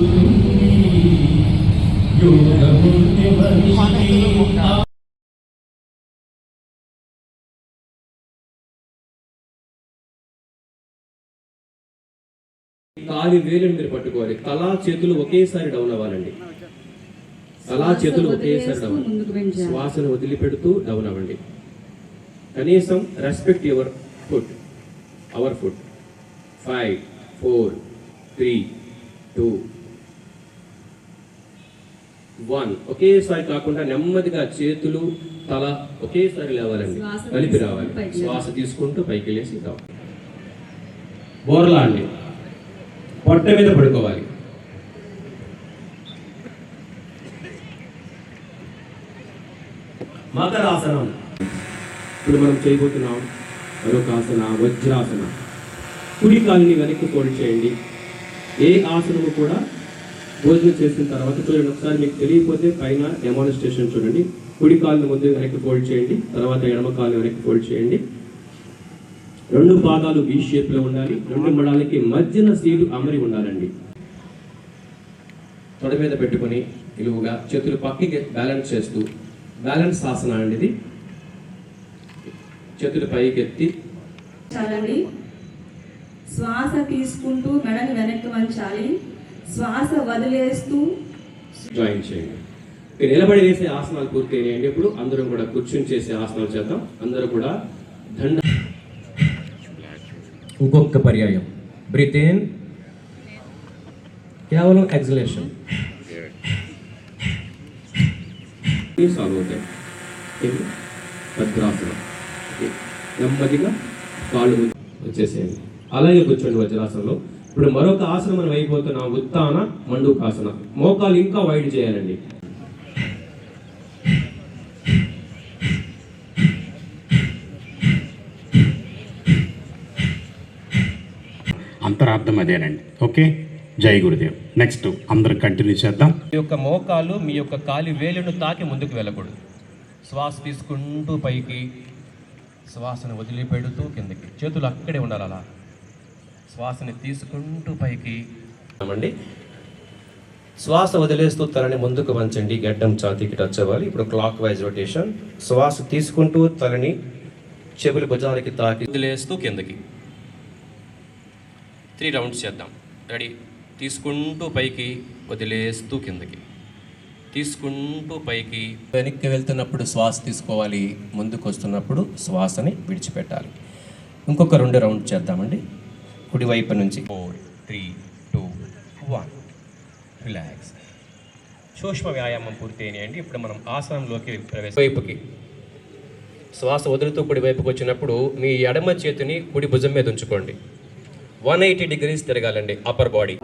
కాలి వేలుని మీరు పట్టుకోవాలి. కళా చేతులు ఒకేసారి డౌన్ అవ్వాలండి. కళా చేతులు ఒకేసారి డౌన్ శ్వాసను వదిలిపెడుతూ డౌన్ అవ్వండి. కనీసం respect your food our food five four three two one ఒకేసారి కాకుండా నెమ్మదిగా చేతులు తల ఒకేసారి లేవాలండి. కలిపి రావాలి. శ్వాస తీసుకుంటూ పైకి వెళ్ళేసి రావాలి బోర్లా అండి పొట్ట మీద పడుకోవాలి. మకరాసనం. ఇప్పుడు మనం చేయబోతున్నాం మరొక ఆసన వజ్రాసన. కుడి కాలుని వెనక్కి ఫోల్డ్ చేయండి. ఏ ఆసనము కూడా భోజనం చేసిన తర్వాత చూడండి ఒకసారి మీకు తెలియకపోతే పైన డెమాన్స్ట్రేషన్ చూడండి. కుడి కాలుని ముందు వెనక్కి ఫోల్డ్ చేయండి తర్వాత ఎడమ కాలు వెనక్కి ఫోల్డ్ చేయండి. రెండు పాదాలు వి షేప్లో ఉండాలి రెండు మడాలకి మధ్యన సీటు అమరి ఉండాలండి. తొడ మీద పెట్టుకొని నిలువుగా చేతులు పక్కకి బ్యాలెన్స్ చేస్తూ బ్యాలెన్స్ ఆసన అండి ఇది. చేతులు పైకి ఎత్తి. చాలండి. శ్వాస తీసుకుంటూ మెడని వెనక్కి వంచాలి. శ్వాస వదిలేస్తూ జాయిన్ చేయండి. మీరు నిలబడి వేసే ఆసనాలు పూర్తి అయినాయండి ఇప్పుడు. అందరం కూడా కూర్చుని చేసే ఆసనాలు చేద్దాం. అందరూ కూడా దండ ఇంకొక పర్యాయం. బ్రీత్ ఇన్ కేవలం ఎగ్జలేషన్ సాల్వ్ అవుతాయి. ఓకే. నెమ్మదిగా కాళ్ళు వచ్చేసేయండి. అలాగే కూర్చోండి వజ్రాసనంలో. ఇప్పుడు మరొక ఆసనం మనం అయిపోతున్నాం ఉత్తాన మండూకాసన. మోకాలు ఇంకా వైడ్ చేయాలండి. అంతరార్థం అదేనండి. ఓకే? జై గురుదేవ్. నెక్స్ట్ అందరం కంటిన్యూ చేద్దాం. మీ యొక్క మోకాలు మీ యొక్క కాలి వేలును తాకి ముందుకు వెళ్ళకూడదు. శ్వాస తీసుకుంటూ పైకి. శ్వాసను వదిలిపెడుతూ కిందకి. చేతులు అక్కడే ఉండాలి అలా. శ్వాసని తీసుకుంటూ పైకి. అండి శ్వాస వదిలేస్తూ తలని ముందుకు వంచండి. గడ్డం ఛాతీకి టచ్ అవ్వాలి. ఇప్పుడు క్లాక్ వైజ్ రొటేషన్ శ్వాస తీసుకుంటూ తలని చెవులు భుజాలకి తాకి వదిలేస్తూ కిందకి. త్రీ రౌండ్స్ చేద్దాం. రెడీ తీసుకుంటూ పైకి వదిలేస్తూ కిందకి. తీసుకుంటూ పైకి. వెనక్కి వెళ్తున్నప్పుడు శ్వాస తీసుకోవాలి. ముందుకు వస్తున్నప్పుడు శ్వాసని విడిచిపెట్టాలి. ఇంకొక రెండు రౌండ్ చేద్దామండి. కుడివైపు నుంచి. Four three two one relax సూక్ష్మ వ్యాయామం పూర్తి అయినాయండి ఇప్పుడు మనం ఆసనంలోకి ప్రవేశ వైపుకి శ్వాస వదులుతూ కుడి వైపుకి వచ్చినప్పుడు మీ ఎడమ చేతిని కుడి భుజం మీద ఉంచుకోండి. వన్ ఎయిటీ డిగ్రీస్ తిరగాలండి అప్పర్ బాడీ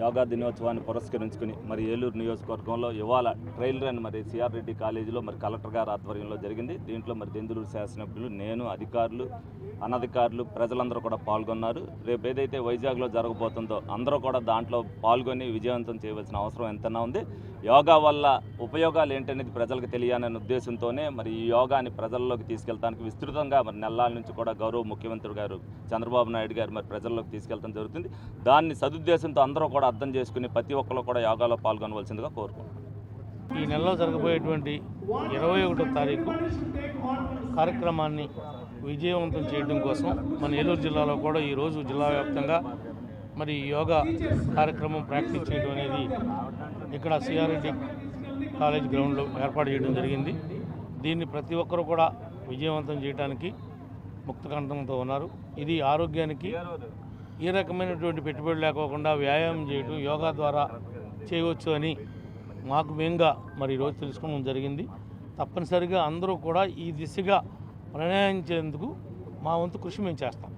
యోగా దినోత్సవాన్ని పురస్కరించుకుని మరి ఏలూరు నియోజకవర్గంలో ఇవాళ ట్రైల్ రన్ మరి సిఆర్ రెడ్డి కాలేజీలో మరి కలెక్టర్ గారి ఆధ్వర్యంలో జరిగింది. దీంట్లో మరి దెందులూరు శాసనసభ్యులు నేను అధికారులు అనధికారులు ప్రజలందరూ కూడా పాల్గొన్నారు. రేపు ఏదైతే వైజాగ్లో జరగబోతుందో అందరూ కూడా దాంట్లో పాల్గొని విజయవంతం చేయవలసిన అవసరం ఎంతైనా ఉంది. యోగా వల్ల ఉపయోగాలు ఏంటనేది ప్రజలకు తెలియాలనే ఉద్దేశంతోనే మరి ఈ యోగాని ప్రజల్లోకి తీసుకెళ్తానికి విస్తృతంగా మరి నెల్లాల నుంచి కూడా గౌరవ ముఖ్యమంత్రి గారు చంద్రబాబు నాయుడు గారు మరి ప్రజల్లోకి తీసుకెళ్తాం జరుగుతుంది. దాన్ని సదుద్దేశంతో అందరూ కూడా అర్థం చేసుకుని ప్రతి ఒక్కరు కూడా యోగాలో పాల్గొనవలసిందిగా కోరుకుంటున్నాను ఈ నెలలో జరగబోయేటువంటి ఇరవై ఒకటో తారీఖు కార్యక్రమాన్ని విజయవంతం చేయడం కోసం మన ఏలూరు జిల్లాలో కూడా ఈరోజు జిల్లా వ్యాప్తంగా మరి యోగా కార్యక్రమం ప్రాక్టీస్ చేయడం అనేది ఇక్కడ సిఆర్రెడ్డి కాలేజ్ గ్రౌండ్లో ఏర్పాటు చేయడం జరిగింది. దీన్ని ప్రతి ఒక్కరూ కూడా విజయవంతం చేయడానికి ముక్తకంఠంతో ఉన్నారు. ఇది ఆరోగ్యానికి ఏ రకమైనటువంటి పెట్టుబడి లేకోకుండా వ్యాయామం చేయడం యోగా ద్వారా చేయవచ్చు అని మాకు మేంగా మరి ఈరోజు తెలుసుకోవడం జరిగింది. తప్పనిసరిగా అందరూ కూడా ఈ దిశగా ప్రయాణించేందుకు మా వంతు కృషి మేము చేస్తాం.